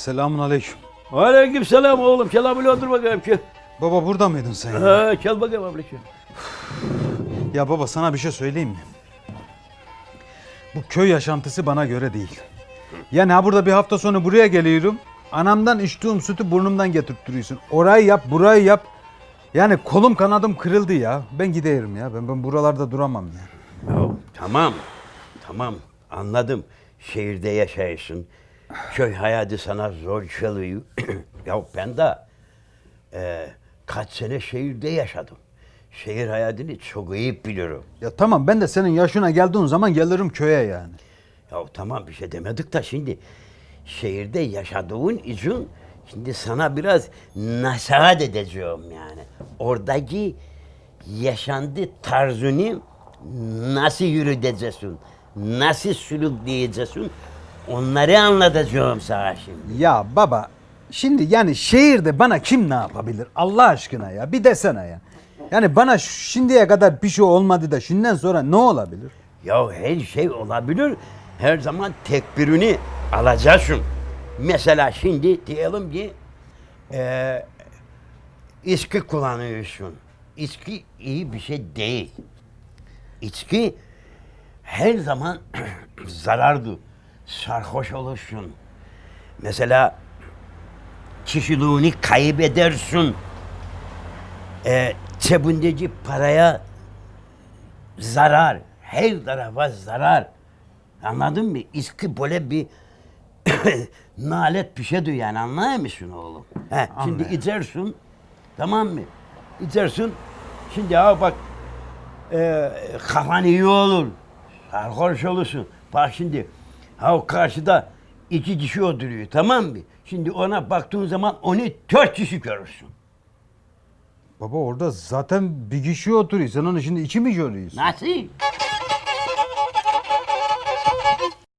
Selamun aleyküm. Aleyküm selam oğlum. Abi otur bakayım. Gel. Baba burada mıydın sen ya? Ha, gel bakayım gel. Ya baba sana bir şey söyleyeyim mi? Bu köy yaşantısı bana göre değil. Yani ha burada bir hafta sonra buraya geliyorum. Anamdan içtiğim sütü burnumdan getirttiriyorsun. Orayı yap, burayı yap. Yani kolum kanadım kırıldı ya. Ben giderim ya. Ben, ben buralarda duramam ya. Ya, tamam. Tamam. Anladım. Şehirde yaşayısın. Köy hayatı sana zor çalıyor. ya ben de e, kaç sene şehirde yaşadım. Şehir hayatını çok iyi biliyorum. Ya tamam ben de senin yaşına geldiğin zaman gelirim köye yani. Ya tamam bir şey demedik da şimdi şehirde yaşadığın için şimdi sana biraz nasihat edeceğim yani. Oradaki yaşandı tarzını nasıl yürüteceksin, nasıl sürükleyeceksin onları anlatacağım sana şimdi. Ya baba şimdi yani şehirde bana kim ne yapabilir Allah aşkına ya bir desene ya. Yani bana şimdiye kadar bir şey olmadı da şimdiden sonra ne olabilir? Ya her şey olabilir. Her zaman tekbirini alacaksın. Mesela şimdi diyelim ki eee içki kullanıyorsun. İçki iyi bir şey değil. İçki her zaman zararlı. Sarhoş olursun. Mesela kişiliğini kaybedersin. Eee cebindeki paraya zarar. Her tarafa zarar. Anladın mı? İçki böyle bir nalet bir şeydir yani anlıyor musun oğlum? He, şimdi içersin tamam mı? İçersin şimdi ha bak e, kafan iyi olur. Sarhoş olursun. Bak şimdi ha o karşıda iki kişi oturuyor tamam mı? Şimdi ona baktığın zaman onu dört kişi görürsün. Baba orada zaten bir kişi oturuyor. Sen onu şimdi iki mi görüyorsun? Nasıl?